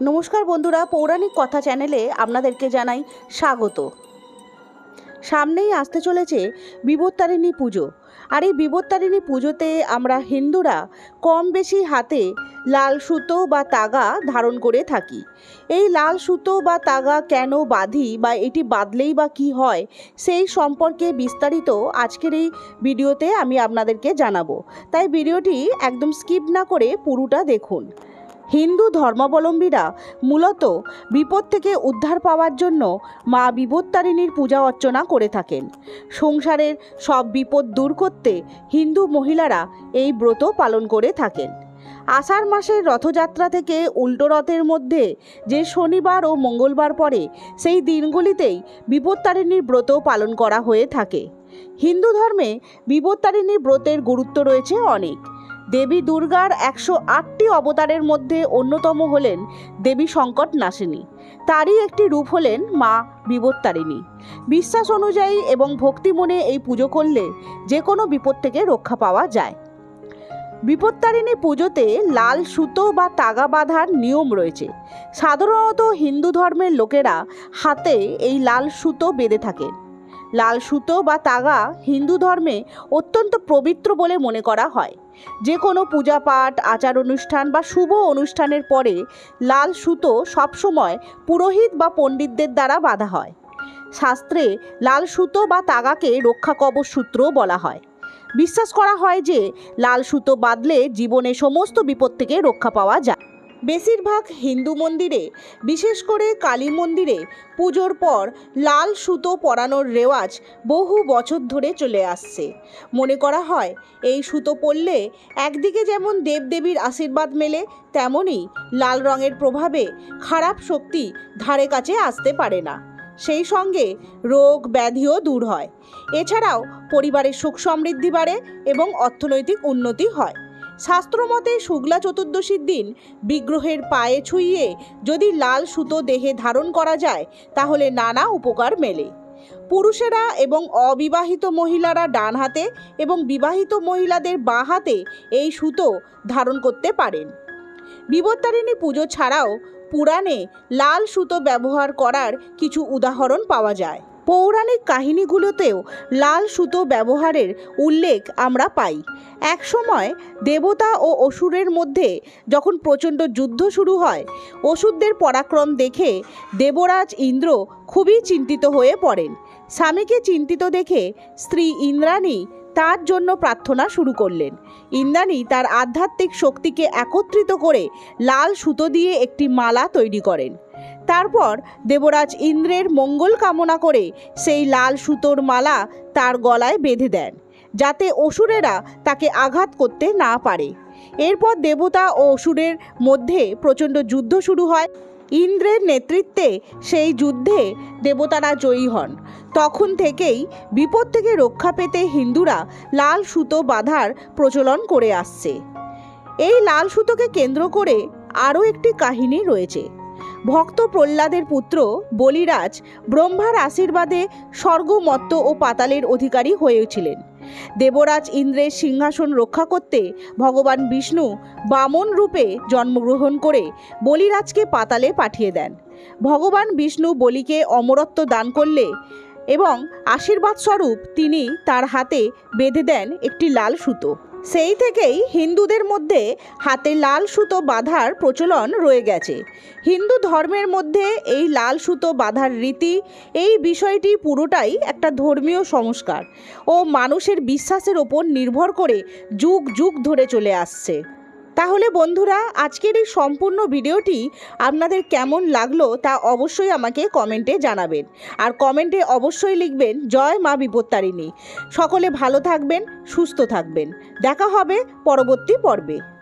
নমস্কার বন্ধুরা, পৌরাণিক কথা চ্যানেলে আপনাদেরকে জানাই স্বাগত। সামনেই আসতে চলেছে বিপত্তারিণী পুজো। আর এই বিপত্তারিণী পুজোতে আমরা হিন্দুরা কম বেশি হাতে লাল সুতো বা তাগা ধারণ করে থাকি। এই লাল সুতো বা তাগা কেন বাঁধি বা এটি বাঁধলেই বা কি হয়, সেই সম্পর্কে বিস্তারিত আজকের এই ভিডিওতে আমি আপনাদেরকে জানাব। তাই ভিডিওটি একদম স্কিপ না করে পুরোটা দেখুন। হিন্দু ধর্মাবলম্বীরা মূলত বিপদ থেকে উদ্ধার পাওয়ার জন্য মা বিপত্তারিণীর পূজা অর্চনা করে থাকেন। সংসারের সব বিপদ দূর করতে হিন্দু মহিলারা এই ব্রত পালন করে থাকেন। আষাঢ় মাসের রথযাত্রা থেকে উল্টো রথের মধ্যে যে শনিবার ও মঙ্গলবার পরে সেই দিনগুলিতেই বিপত্তারিণীর ব্রত পালন করা হয়ে থাকে। হিন্দু ধর্মে বিপত্তারিণী ব্রতের গুরুত্ব রয়েছে অনেক। দেবী দুর্গার একশো আটটি অবতারের মধ্যে অন্যতম হলেন দেবী সংকট নাসিনী তারই একটি রূপ হলেন মা বিপত্তারিণী বিশ্বাস অনুযায়ী এবং ভক্তি মনে এই পুজো করলে যে কোনো বিপদ থেকে রক্ষা পাওয়া যায়। বিপত্তারিণী পুজোতে লাল সুতো বা তাগা বাঁধার নিয়ম রয়েছে। সাধারণত হিন্দু ধর্মের লোকেরা হাতে এই লাল সুতো বেঁধে থাকেন লাল সুতো বা তাগা হিন্দু ধর্মে অত্যন্ত পবিত্র বলে মনে করা হয়। যে কোনো পূজা পাঠ, আচার অনুষ্ঠান বা শুভ অনুষ্ঠানের পরে লাল সুতো সবসময় পুরোহিত বা পণ্ডিতদের দ্বারা বাঁধা হয়। শাস্ত্রে লাল সুতো বা তাগাকে রক্ষা কবচ সূত্রও বলা হয়। বিশ্বাস করা হয় যে লাল সুতো বাঁধলে জীবনে সমস্ত বিপদ থেকে রক্ষা পাওয়া যায়। বেশিরভাগ হিন্দু মন্দিরে, বিশেষ করে কালী মন্দিরে, পুজোর পর লাল সুতো পরানোর রেওয়াজ বহু বছর ধরে চলে আসছে। মনে করা হয়, এই সুতো পরলে একদিকে যেমন দেবদেবীর আশীর্বাদ মেলে, তেমনই লাল রঙের প্রভাবে খারাপ শক্তি ধারে কাছে আসতে পারে না। সেই সঙ্গে রোগ ব্যাধিও দূর হয়। এছাড়াও পরিবারের সুখ সমৃদ্ধি বাড়ে এবং অর্থনৈতিক উন্নতি হয়। শাস্ত্রমতে শুক্লা চতুর্দশীর দিন বিগ্রহের পায়ে ছুঁইয়ে যদি লাল সুতো দেহে ধারণ করা যায়, তাহলে নানা উপকার মেলে। পুরুষেরা এবং অবিবাহিত মহিলারা ডান হাতে এবং বিবাহিত মহিলাদের বাঁ হাতে এই সুতো ধারণ করতে পারেন। বিবর্তারিণী পুজো ছাড়াও পুরাণে লাল সুতো ব্যবহার করার কিছু উদাহরণ পাওয়া যায়। পৌরাণিক কাহিনীগুলোতেও লাল সুতো ব্যবহারের উল্লেখ আমরা পাই। একসময় দেবতা ও অসুরের মধ্যে যখন প্রচণ্ড যুদ্ধ শুরু হয়, অসুরদের পরাক্রম দেখে দেবরাজ ইন্দ্র খুবই চিন্তিত হয়ে পড়েন। স্বামীকে চিন্তিত দেখে স্ত্রী ইন্দ্রাণী তার জন্য প্রার্থনা শুরু করলেন। ইন্দ্রাণী তার আধ্যাত্মিক শক্তিকে একত্রিত করে লাল সুতো দিয়ে একটি মালা তৈরি করেন। তারপর দেবরাজ ইন্দ্রের মঙ্গল কামনা করে সেই লাল সুতোর মালা তার গলায় বেঁধে দেন, যাতে অসুরেরা তাকে আঘাত করতে না পারে। এরপর দেবতা ও অসুরের মধ্যে প্রচণ্ড যুদ্ধ শুরু হয়। ইন্দ্রের নেতৃত্বে সেই যুদ্ধে দেবতারা জয়ী হন। তখন থেকেই বিপদ থেকে রক্ষা পেতে হিন্দুরা লাল সুতো বাঁধার প্রচলন করে আসছে। এই লাল সুতোকে কেন্দ্র করে আরও একটি কাহিনী রয়েছে। ভক্ত প্রহ্লাদের পুত্র বলিরাজ ব্রহ্মার আশীর্বাদে স্বর্গমত্ত ও পাতালের অধিকারী হয়েছিলেন। দেবরাজ ইন্দ্রের সিংহাসন রক্ষা করতে ভগবান বিষ্ণু বামন রূপে জন্মগ্রহণ করে বলিরাজকে পাতালে পাঠিয়ে দেন। ভগবান বিষ্ণু বলিকে অমরত্ব দান করলে এবং আশীর্বাদ স্বরূপ তিনি তার হাতে বেঁধে দেন একটি লাল সুতো। সেই থেকেই হিন্দুদের মধ্যে হাতে লাল সুতো বাঁধার প্রচলন রয়ে গেছে। হিন্দু ধর্মের মধ্যে এই লাল সুতো বাঁধার রীতি, এই বিষয়টি পুরোটাই একটা ধর্মীয় সংস্কার ও মানুষের বিশ্বাসের ওপর নির্ভর করে যুগ যুগ ধরে চলে আসছে। তাহলে বন্ধুরা, আজকের এই সম্পূর্ণ ভিডিওটি আপনাদের কেমন লাগল তা অবশ্যই আমাকে কমেন্টে জানাবেন। আর কমেন্টে অবশ্যই লিখবেন, জয় মা বিপত্তারিণী। সকলে ভালো থাকবেন, সুস্থ থাকবেন। দেখা হবে পরবর্তী পর্বে।